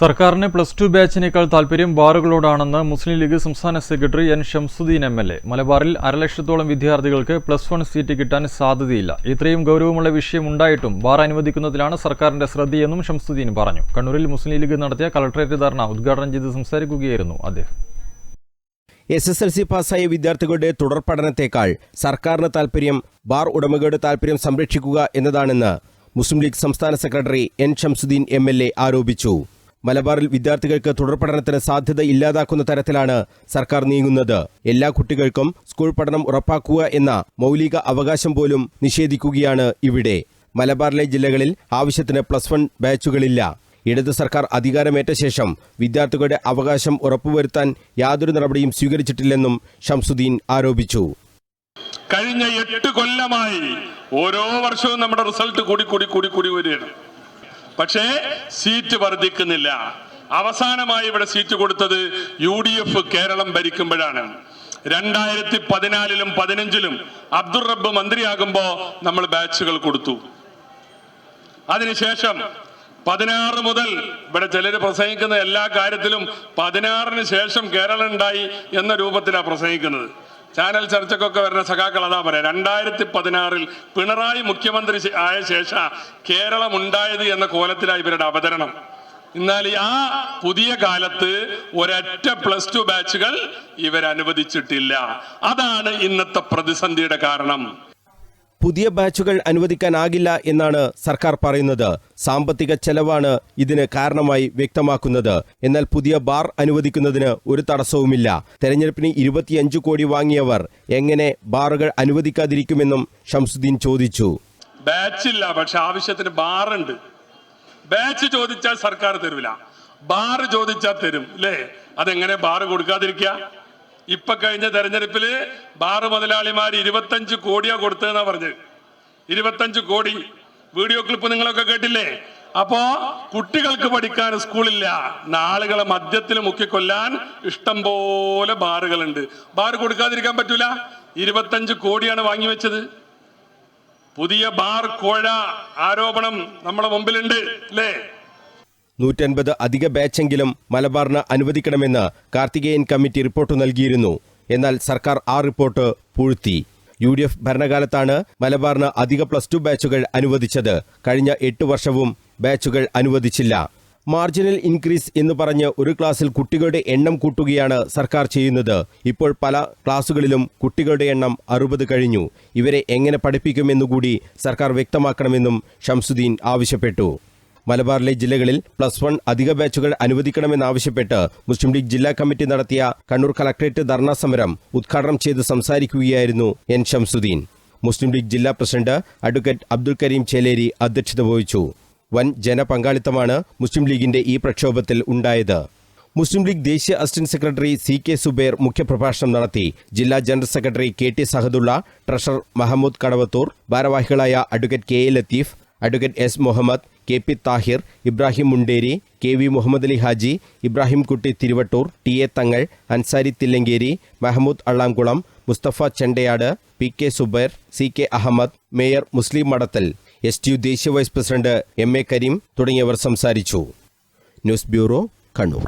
സർക്കാരിന് plus two ബാച്ചിനേക്കാൾ താൽപര്യം ബാറുകളോടാണെന്ന് മുസ്ലിം ലീഗ് സംസ്ഥാന secretary N Shamsuddeen M L A. മലബാറിൽ അരലക്ഷത്തോളം വിദ്യാർത്ഥികൾക്ക് പ്ലസ് വൺ സീറ്റ് കിട്ടാൻ സാധ്യതയില്ല. ഇത്രയും ഗൗരവമുള്ള വിഷയം ഉണ്ടായിട്ടും ബാർ അനുവദിക്കുന്നതിലാണ് സർക്കാരിന്റെ ശ്രദ്ധയെന്നും ഷംസുദ്ദീൻ പറഞ്ഞു. കണ്ണൂരിൽ മുസ്ലിം ലീഗ് നടത്തിയ കളക്ടറേറ്റ് ധർണ ഉദ്ഘാടനം ചെയ്ത് സംസാരിക്കുകയായിരുന്നു അദ്ദേഹം. എസ് എസ് എൽ സി പാസ്സായ വിദ്യാർത്ഥികളുടെ തുടർ പഠനത്തേക്കാൾ സർക്കാരിന് താൽപര്യം ബാർ ഉടമകളുടെ താൽപര്യം സംരക്ഷിക്കുക എന്നതാണെന്ന് മുസ്ലിം ലീഗ് സംസ്ഥാന സെക്രട്ടറി എൻ ഷംസുദ്ദീൻ എം ആരോപിച്ചു. മലബാറിൽ വിദ്യാർത്ഥികൾക്ക് തുടർ പഠനത്തിന് സാധ്യത ഇല്ലാതാക്കുന്ന തരത്തിലാണ് സർക്കാർ നീങ്ങുന്നത്. എല്ലാ കുട്ടികൾക്കും സ്കൂൾ പഠനം ഉറപ്പാക്കുക എന്ന മൗലിക അവകാശം പോലും നിഷേധിക്കുകയാണ് ഇവിടെ. മലബാറിലെ ജില്ലകളിൽ ആവശ്യത്തിന് പ്ലസ് വൺ ബാച്ചുകളില്ല. ഇടത് സർക്കാർ അധികാരമേറ്റ ശേഷം വിദ്യാർത്ഥികളുടെ അവകാശം ഉറപ്പുവരുത്താൻ യാതൊരു നടപടിയും സ്വീകരിച്ചിട്ടില്ലെന്നും ഷംസുദ്ദീൻ ആരോപിച്ചു. കഴിഞ്ഞ എട്ട് കൊല്ലമായി ഓരോ വർഷവും നമ്മുടെ റിസൾട്ട് കൂടി കൂടി കൂടി കൂടി വരികയാണ്. പക്ഷേ സീറ്റ് വർദ്ധിക്കുന്നില്ല. അവസാനമായി ഇവിടെ സീറ്റ് കൊടുത്തത് യു ഡി എഫ് കേരളം ഭരിക്കുമ്പോഴാണ്. രണ്ടായിരത്തി പതിനാലിലും പതിനഞ്ചിലും അബ്ദുൾ റബ്ബ് മന്ത്രിയാകുമ്പോ നമ്മൾ ബാച്ചുകൾ കൊടുത്തു. അതിനുശേഷം പതിനാറ് മുതൽ ഇവിടെ ചിലര് പ്രസംഗിക്കുന്ന എല്ലാ കാര്യത്തിലും പതിനാറിന് ശേഷം കേരളം ഉണ്ടായി എന്ന രൂപത്തിലാണ് പ്രസംഗിക്കുന്നത്. ചാനൽ ചർച്ചക്കൊക്കെ വരുന്ന സഖാക്കൾ അതാ പറയാം. രണ്ടായിരത്തി പതിനാറിൽ പിണറായി മുഖ്യമന്ത്രി ആയ ശേഷം കേരളം ഉണ്ടായത് എന്ന കോലത്തിലാണ് ഇവരുടെ അവതരണം. എന്നാൽ ആ പുതിയ കാലത്ത് ഒരൊറ്റ പ്ലസ് ടു ബാച്ചുകൾ ഇവരനുവദിച്ചിട്ടില്ല. അതാണ് ഇന്നത്തെ പ്രതിസന്ധിയുടെ കാരണം. പുതിയ ബാച്ചുകൾ അനുവദിക്കാനാകില്ല എന്നാണ് സർക്കാർ പറയുന്നത്. സാമ്പത്തിക ചെലവാണ് ഇതിന് കാരണമായി വ്യക്തമാക്കുന്നത്. എന്നാൽ പുതിയ ബാർ അനുവദിക്കുന്നതിന് ഒരു തടസ്സവുമില്ല. തെരഞ്ഞെടുപ്പിന് ഇരുപത്തിയഞ്ച് കോടി വാങ്ങിയവർ എങ്ങനെ ബാറുകൾ അനുവദിക്കാതിരിക്കുമെന്നും ഷംസുദ്ദീൻ ചോദിച്ചു. ബാച്ചില്ല പക്ഷെ ആവശ്യത്തിന് ബാറുണ്ട്. ബാച്ച് ചോദിച്ചാൽ സർക്കാർ തരൂല. ബാർ ചോദിച്ചാൽ തരും അല്ലേ അതെങ്ങനെ ബാർ കൊടുക്കാതിരിക്കുക? ഇപ്പൊ കഴിഞ്ഞ തെരഞ്ഞെടുപ്പിൽ ബാർ മുതലാളിമാർ ഇരുപത്തഞ്ച് കോടിയാ കൊടുത്തതെന്നാ പറഞ്ഞത്. ഇരുപത്തഞ്ച് കോടി. വീഡിയോ ക്ലിപ്പ് നിങ്ങളൊക്കെ കേട്ടില്ലേ? അപ്പോ കുട്ടികൾക്ക് പഠിക്കാൻ സ്കൂളില്ല. നാളുകളെ മദ്യത്തിൽ മുക്കിക്കൊല്ലാൻ ഇഷ്ടം പോലെ ബാറുകളുണ്ട്. ബാർ കൊടുക്കാതിരിക്കാൻ പറ്റൂല. ഇരുപത്തഞ്ച് കോടിയാണ് വാങ്ങിവെച്ചത് പുതിയ ബാർ കോഴ ആരോപണം നമ്മുടെ മുമ്പിലുണ്ട് അല്ലേ? നൂറ്റൻപത് അധിക ബാച്ചെങ്കിലും മലബാറിന് അനുവദിക്കണമെന്ന് കാർത്തികേയൻ കമ്മിറ്റി റിപ്പോർട്ട് നൽകിയിരുന്നു. എന്നാൽ സർക്കാർ ആ റിപ്പോർട്ട് പൂഴ്ത്തി. യു ഡി എഫ് ഭരണകാലത്താണ് മലബാറിന് അധിക പ്ലസ് ടു ബാച്ചുകൾ അനുവദിച്ചത്. കഴിഞ്ഞ എട്ട് വർഷവും ബാച്ചുകൾ അനുവദിച്ചില്ല. മാർജിനൽ ഇൻക്രീസ് എന്ന് പറഞ്ഞ് ഒരു ക്ലാസ്സിൽ കുട്ടികളുടെ എണ്ണം കൂട്ടുകയാണ് സർക്കാർ ചെയ്യുന്നത്. ഇപ്പോൾ പല ക്ലാസുകളിലും കുട്ടികളുടെ എണ്ണം അറുപത് കഴിഞ്ഞു. ഇവരെ എങ്ങനെ പഠിപ്പിക്കുമെന്നുകൂടി സർക്കാർ വ്യക്തമാക്കണമെന്നും ഷംസുദ്ദീൻ ആവശ്യപ്പെട്ടു. മലബാറിലെ ജില്ലകളിൽ പ്ലസ് വൺ അധിക ബാച്ചുകൾ അനുവദിക്കണമെന്നാവശ്യപ്പെട്ട് മുസ്ലിം ലീഗ് ജില്ലാ കമ്മിറ്റി നടത്തിയ കണ്ണൂർ കളക്ടറേറ്റ് ധർണാ സമരം ഉദ്ഘാടനം ചെയ്ത് സംസാരിക്കുകയായിരുന്നു എൻ ഷംസുദ്ദീൻ മുസ്ലിം ലീഗ് ജില്ലാ പ്രസിഡന്റ് അഡ്വക്കേറ്റ് അബ്ദുൽ കരീം ചേലേരി അധ്യക്ഷത വഹിച്ചു. വൻ ജനപങ്കാളിത്തമാണ് മുസ്ലിം ലീഗിന്റെ ഈ പ്രക്ഷോഭത്തിൽ ഉണ്ടായത്. മുസ്ലിം ലീഗ് ദേശീയ assistant secretary C K Zubair മുഖ്യപ്രഭാഷണം നടത്തി. ജില്ലാ general secretary K T Sahadulla treasurer Mahmood Kadavathur ഭാരവാഹികളായ advocate K A Latheef advocate S Muhammad K P Thahir Ibrahim Munderi K V Muhammad Ali Haji Ibrahim Kutty Thiruvattoor T A Thangal Ansari Thillankeri Mahmood Allamkulam Musthafa Chendayad P K Zubair C K Ahmed mayor Muslim Madathal. S T U ദേശീയ vice president M A Kareem തുടങ്ങിയവർ സംസാരിച്ചു. News bureau Kannur.